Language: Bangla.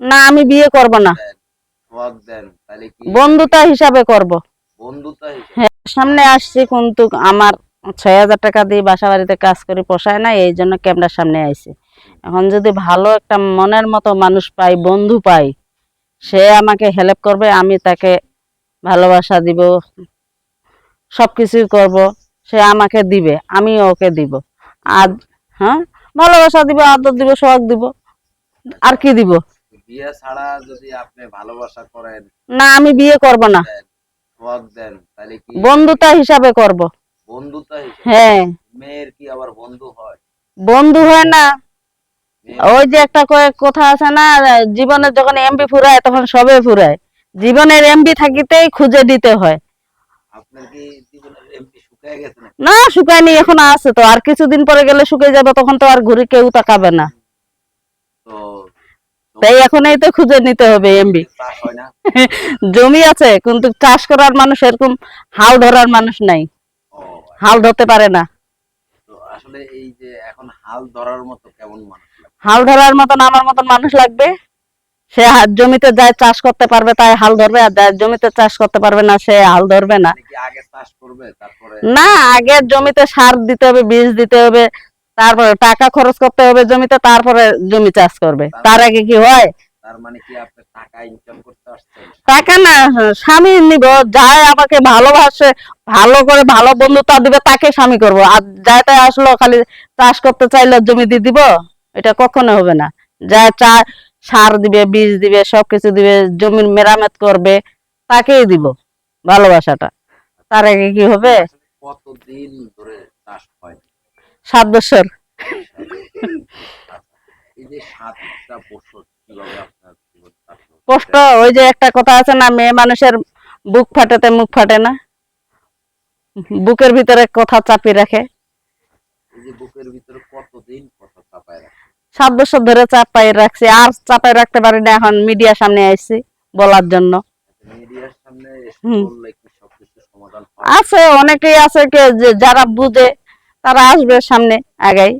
না আমি বিয়ে করব না। বন্ধুতা হিসাবে করব। হ্যাঁ সামনে আসছি কিন্তু আমার ছয় হাজার টাকা দিয়ে বাসা বাড়িতে কাজ করি পোষায় না এই জন্য ক্যামেরার সামনে আইছি। এখন যদি ভালো একটা মনের মতো মানুষ পাই বন্ধু পাই সে আমাকে হেল্প করবে আমি তাকে ভালোবাসা দিব সব কিছুই করব সে আমাকে দিবে আমি ওকে দিব। আর হ্যাঁ ভালোবাসা দিব আদর দিব সোহাগ দিব আর কি দিব? বিয়ে ছাড়া যদি আপনি ভালোবাসা করেন না আমি বিয়ে করব না। দেন দেন তাহলে কি বন্ধুতা হিসাবে করব। বন্ধুতা হিসেবে? হ্যাঁ। মেয়ের কি আবার বন্ধু হয়? বন্ধু হয় না। ওই যে একটা কয়েক কথা আছে না জীবনে যখন এমবি ফুরায় তখন সবে ফুরায়। জীবনের এমবি থাকিতেই খুঁজে দিতে হয়। আপনার কি জীবনের এমপি শুকায় গেছে নাকি? না শুকায়নি এখন আছে তো। আর কিছুদিন পরে গেলে শুকিয়ে যাবে তখন তো আর ঘুরে কেউ তাকাবে না। তাই এখনই তো খুঁজে নিতে হবে এমবি চাষ জমি আছে কিন্তু চাষ করার মানুষ এরকম হাল ধরার মানুষ নাই। হাল ধরতে পারে না। আসলে এই যে এখন হাল ধরার মতো কেমন মানুষ হাল ধরার মতন আমার মতন মানুষ লাগবে। সে জমিতে যায় চাষ করতে পারবে তাই হাল ধরবে আর যার জমিতে চাষ করতে পারবে না সে হাল ধরবে না। মানে আগে চাষ করবে তারপরে না আগে জমিতে সার দিতে হবে বীজ দিতে হবে তারপরে টাকা খরচ করতে হবে জমিতে তারপরে জমি চাষ করবে। তার আগে কি হয়? মানে টাকা না স্বামী নিব যাই আমাকে ভালোবাসে ভালো করে ভালো বন্ধুতা দিবে তাকে স্বামী করব। আর যাইতে আসলো খালি চাষ করতে চাইলে জমি দিয়ে দিব এটা কখনো হবে না। যা চা সার দিবে বীজ দিবে সবকিছু দিবে জমির মেরামত করবে তাকেই দিব ভালোবাসাটা। তার আগে কি হবে? কতদিন ধরে চাষ হয়? সাত বছর। কষ্ট ওই যে একটা কথা আছে না মেয়ে মানুষের বুক ফাটাতে মুখ ফাটে না। বুকের ভিতরে কথা চাপিয়ে রাখে। সাত বছর ধরে চাপাই রাখছি আর চাপাই রাখতে পারি না এখন মিডিয়ার সামনে আইছি বলার জন্য। আছে অনেকেই আছে যারা বুঝে তারা আসবে সামনে আগাই